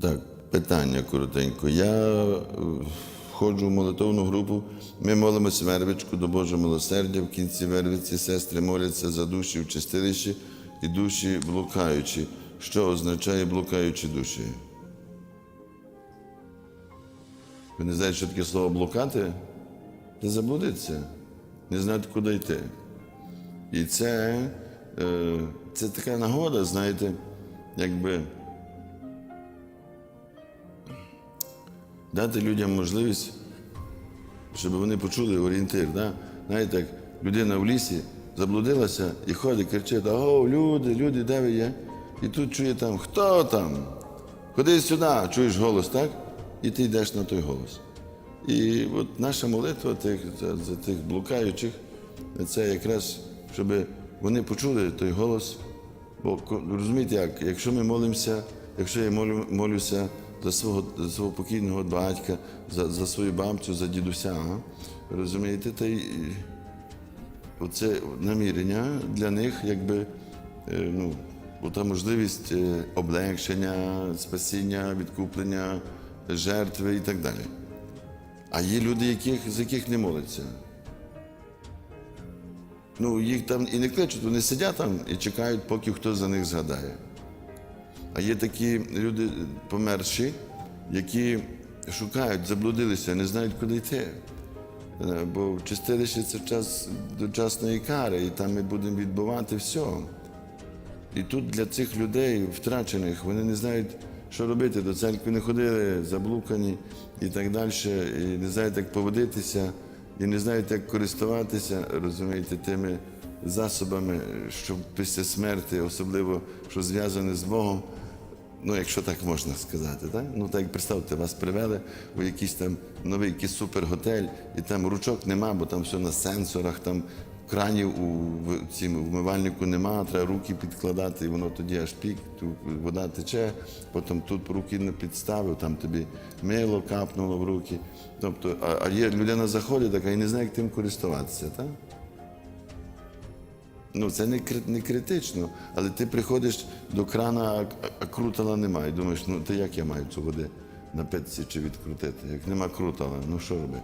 Так, питання коротенько. Я е, входжу в молитовну групу. Ми молимося вервичку до Божого милосердя. В кінці вервиці сестри моляться за душі в чистилищі і душі блукаючі. Що означає блукаючі душі? Ви не знаєте, що таке слово блукати? Це заблудитися, не знати, куди йти. І це, е, це така нагода, знаєте, якби. Дати людям можливість, щоб вони почули орієнтир. Да? Знаєте, як людина в лісі заблудилася і ходить, кричить: О, люди, люди, де ви є? І тут чує там, хто там? Ходи сюди, чуєш голос, так? І ти йдеш на той голос. І от наша молитва тих, за тих блукаючих, це якраз, щоб вони почули той голос. Бо розумієте, як, якщо ми молимося, якщо я молю, молюся за свого, за свого покійного батька, за, за свою бабцю, за дідуся, розумієте, та й оце намірення для них, якби е, ну, та можливість е, облегшення, спасіння, відкуплення, жертви і так далі. А є люди, яких, з яких не моляться. Ну, їх там і не кличуть, вони сидять там і чекають, поки хтось за них згадає. А є такі люди померші, які шукають, заблудилися, не знають, куди йти. Е, Бо в чистилище це час дочасної кари, і там ми будемо відбувати все. І тут для цих людей, втрачених, вони не знають, що робити. До церкви не ходили, заблукані і так далі, і не знають, як поводитися, і не знають, як користуватися, розумієте, тими засобами, що після смерті, особливо що зв'язане з Богом. Ну, якщо так можна сказати, так? Ну так представте, вас привели у якийсь там новий якийсь суперготель, і там ручок нема, бо там все на сенсорах, там кранів у цім вмивальнику нема, треба руки підкладати, і воно тоді аж пік, ту- вода тече, потім тут руки не підставив, там тобі мило капнуло в руки. Тобто, а, а є людина заходить така і не знає, як тим користуватися, так? Ну, це не, не критично, але ти приходиш до крана, а, крутала немає. Думаєш, ну то як я маю цю води напитися чи відкрутити? Як нема крутала, ну що робити?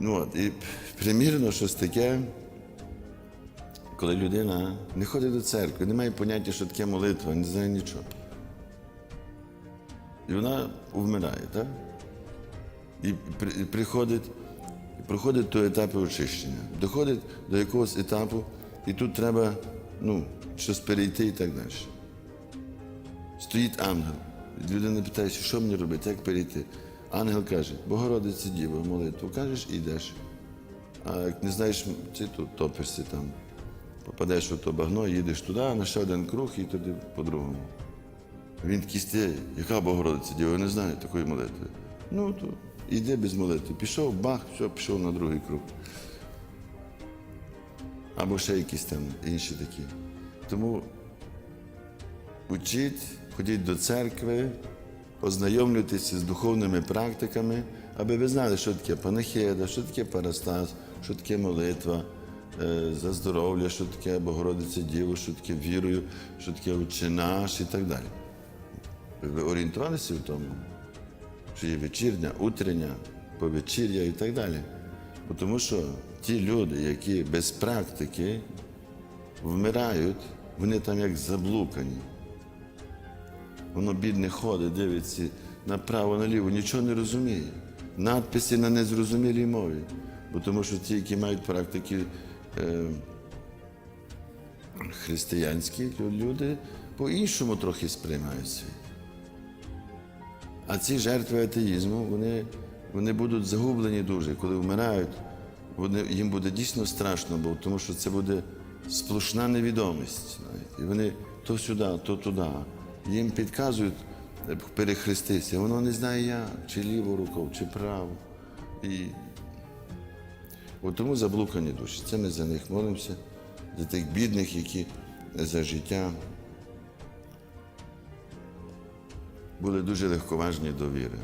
Ну от, і примірно щось таке, коли людина не ходить до церкви, не має поняття, що таке молитва, не знає нічого. І вона вмирає, так? І приходить, і проходить до етапу очищення, доходить до якогось етапу, і тут треба ну, щось перейти і так далі. Стоїть ангел. Людина питає, що мені робити, як перейти? Ангел каже, Богородице Діво, молитву кажеш і йдеш. А як не знаєш, ти тут топишся там, попадеш в то багно, їдеш туди, на ще один круг і туди по-другому. Він такий стає, яка Богородиця Діва, я не знаю такої молитви. Ну, то йди без молитви. Пішов, бах, все, пішов на другий круг. Або ще якісь там інші такі. Тому учіть, ходіть до церкви, ознайомлюйтеся з духовними практиками, аби ви знали, що таке панахида, що таке парастас, що таке молитва е, за здоров'я, що таке Богородиця Діво, що таке вірою, що таке Отче наш і так далі. Ви орієнтувалися в тому, що є вечірня, утрення, повечір'я і так далі. Тому що ті люди, які без практики вмирають, вони там як заблукані. Воно бідне ходить, дивиться направо, наліво, нічого не розуміє. Надписи на незрозумілій мові. Бо тому що ті, які мають практики е, християнські люди, по-іншому трохи сприймають світ. А ці жертви атеїзму, вони, вони будуть загублені дуже, коли вмирають, вони, їм буде дійсно страшно, бо тому що це буде сплошна невідомість. Знаєте. І вони то сюди, то туди. Їм підказують е, перехреститися. Воно не знає як, чи ліву руку, чи праву. І От тому заблукані душі. Це ми за них молимося, за тих бідних, які за життя були дуже легковажні до віри.